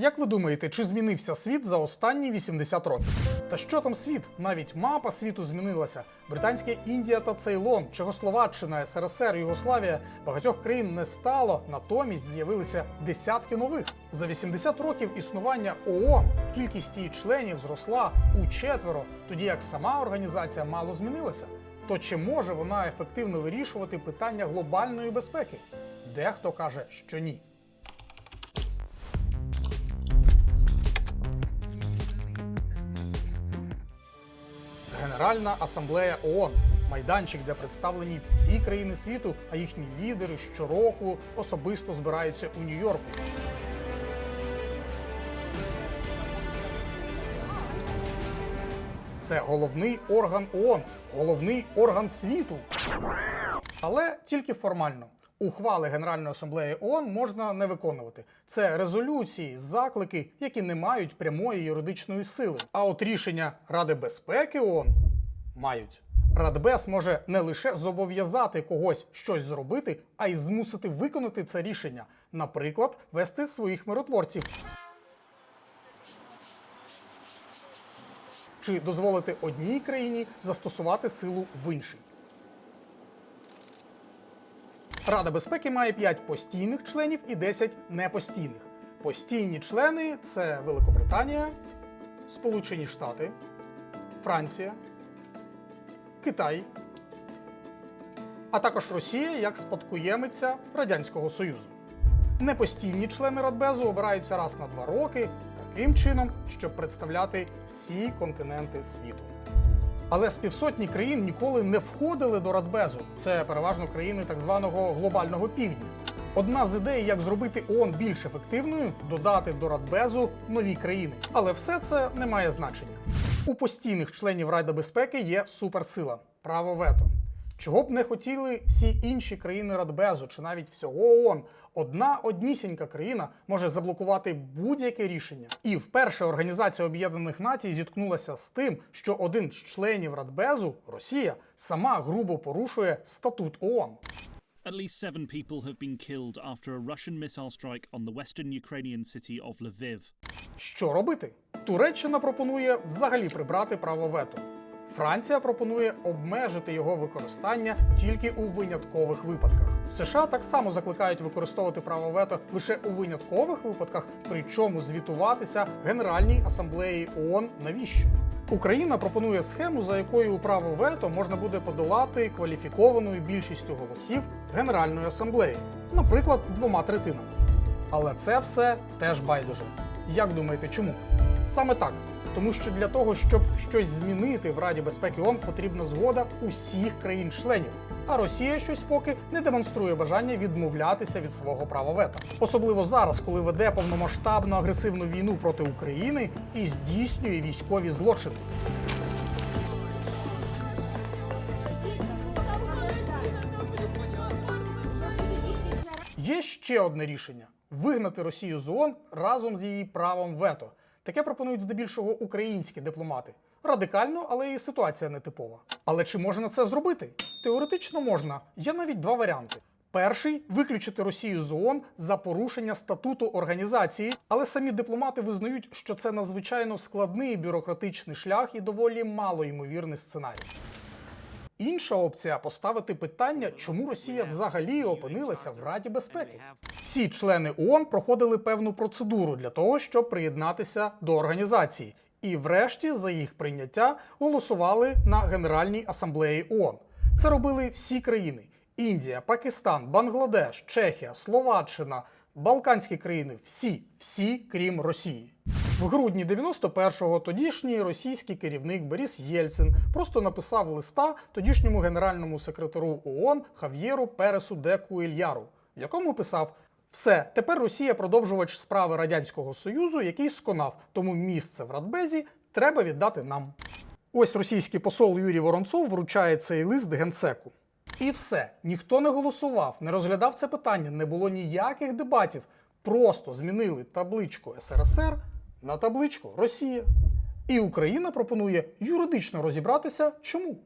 Як ви думаєте, чи змінився світ за останні 80 років? Та що там світ? Навіть мапа світу змінилася. Британська Індія та Цейлон, Чехословаччина, СРСР, Югославія багатьох країн не стало, натомість з'явилися десятки нових. За 80 років існування ООН кількість її членів зросла у четверо, тоді як сама організація мало змінилася. То чи може вона ефективно вирішувати питання глобальної безпеки? Дехто каже, що ні. Генеральна асамблея ООН майданчик, де представлені всі країни світу, а їхні лідери щороку особисто збираються у Нью-Йорку. Це головний орган ООН, головний орган світу. Але тільки формально. Ухвали Генеральної асамблеї ООН можна не виконувати. Це резолюції, заклики, які не мають прямої юридичної сили. А от рішення Ради безпеки ООН мають. Радбез може не лише зобов'язати когось щось зробити, а й змусити виконати це рішення, наприклад, вести своїх миротворців. Чи дозволити одній країні застосувати силу в іншій. Рада безпеки має 5 постійних членів і 10 непостійних. Постійні члени це Великобританія, Сполучені Штати, Франція, Китай, а також Росія як спадкоємиця Радянського Союзу. Непостійні члени Радбезу обираються раз на два роки, таким чином, щоб представляти всі континенти світу. Але з півсотні країн ніколи не входили до Радбезу. Це переважно країни так званого глобального півдня. Одна з ідей, як зробити ООН більш ефективною, додати до Радбезу нові країни. Але все це не має значення. У постійних членів Ради безпеки є суперсила право вето. Чого б не хотіли всі інші країни Радбезу чи навіть всього ООН, одна однісінька країна може заблокувати будь-яке рішення. І вперше Організація Об'єднаних Націй зіткнулася з тим, що один з членів Радбезу, Росія, сама грубо порушує статут ООН. At least seven people have been killed after a Russian missile strike on the western Ukrainian city of Lviv. Що робити? Туреччина пропонує взагалі прибрати право вето. Франція пропонує обмежити його використання тільки у виняткових випадках. США так само закликають використовувати право вето лише у виняткових випадках, причому звітуватися Генеральній асамблеї ООН навіщо. Україна пропонує схему, за якою право вето можна буде подолати кваліфікованою більшістю голосів Генеральної асамблеї, наприклад, двома третинами. Але це все теж байдуже. Як думаєте, чому? Саме так. Тому що для того, щоб щось змінити в Раді безпеки ООН, потрібна згода усіх країн-членів. А Росія щось поки не демонструє бажання відмовлятися від свого права вето. Особливо зараз, коли веде повномасштабну агресивну війну проти України і здійснює військові злочини. Є ще одне рішення: вигнати Росію з ООН разом з її правом вето. Таке пропонують здебільшого українські дипломати. Радикально, але і ситуація нетипова. Але чи можна це зробити? Теоретично можна. Є навіть два варіанти. Перший виключити Росію з ООН за порушення статуту організації, але самі дипломати визнають, що це надзвичайно складний бюрократичний шлях і доволі малоймовірний сценарій. Інша опція поставити питання, чому Росія взагалі опинилася в Раді безпеки. Всі члени ООН проходили певну процедуру для того, щоб приєднатися до організації, і, врешті, за їх прийняття голосували на Генеральній асамблеї ООН. Це робили всі країни: Індія, Пакистан, Бангладеш, Чехія, Словаччина, Балканські країни, всі, всі, крім Росії. В грудні 91-го тодішній російський керівник Борис Єльцин просто написав листа тодішньому генеральному секретару ООН Хав'єру Пересу де Куельяру, в якому писав: все, тепер Росія продовжувач справи Радянського Союзу, який сконав, тому місце в Радбезі треба віддати нам. Ось російський посол Юрій Воронцов вручає цей лист генсеку. І все, ніхто не голосував, не розглядав це питання, не було ніяких дебатів. Просто змінили табличку СРСР на табличку Росія. І Україна пропонує юридично розібратися, чому.